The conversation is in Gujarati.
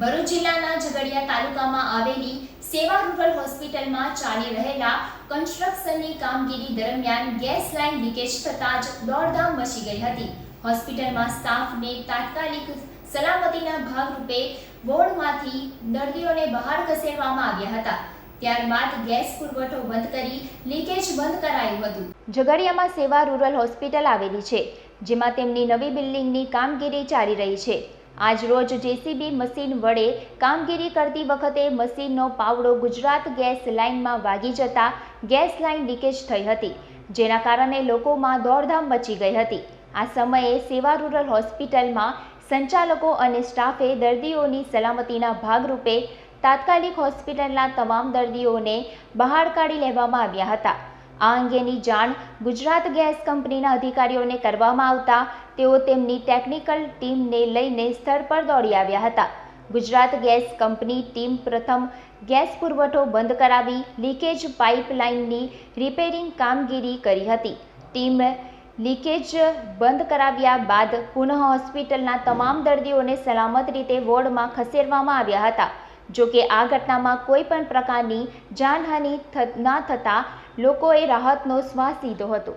ભરૂચ જિલ્લાના ઝઘડિયા તાલુકામાં આવેલી સેવા રૂરલ હોસ્પિટલમાં ચાલી રહેલા કન્સ્ટ્રક્શનની કામગીરી દરમિયાન ગેસ લાઇન લીકેજ થતાં જ દોડધામ મચી ગઈ હતી. હોસ્પિટલમાં સ્ટાફને તાત્કાલિક સલામતીના ભાગરૂપે વોર્ડમાંથી દર્દીઓને બહાર ખસેડવામાં આવ્યા હતા. ત્યારબાદ ગેસ પુરવઠો બંધ કરી લીકેજ બંધ કરાયું હતું. ઝઘડિયામાં સેવા રૂરલ હોસ્પિટલ આવેલી છે, જેમાં તેમની નવી બિલ્ડિંગની કામગીરી ચાલી રહી છે. આજ રોજ જેસીબી મશીન વડે કામગીરી કરતી વખતે મશીનનો પાવડો ગુજરાત ગેસ લાઇનમાં વાગી જતા ગેસ લાઇન લીકેજ થઈ હતી, જેના કારણે લોકોમાં દોડધામ મચી ગઈ હતી. આ સમયે સેવા રૂરલ હોસ્પિટલમાં સંચાલકો અને સ્ટાફે દર્દીઓની સલામતીના ભાગરૂપે તાત્કાલિક હોસ્પિટલના તમામ દર્દીઓને બહાર કાઢી લેવામાં આવ્યા હતા. આ અંગેની જાણ ગુજરાત ગેસ કંપનીના અધિકારીઓને કરવામાં આવતા તેઓ તેમની ટેકનિકલ ટીમને લઈને સ્થળ પર દોડી આવ્યા હતા. ગુજરાત ગેસ કંપની ટીમ પ્રથમ ગેસ પુરવઠો બંધ કરાવી લીકેજ પાઇપલાઇનની રિપેરિંગ કામગીરી કરી હતી. ટીમ લીકેજ બંધ કરાવ્યા બાદ પુનઃ હોસ્પિટલના તમામ દર્દીઓને સલામત રીતે વોર્ડમાં ખસેડવામાં આવ્યા હતા. જો કે આ ઘટનામાં કોઈ પણ પ્રકારની જાનહાનિ ના થતાં લોકોએ રાહતનો શ્વાસ લીધો હતો.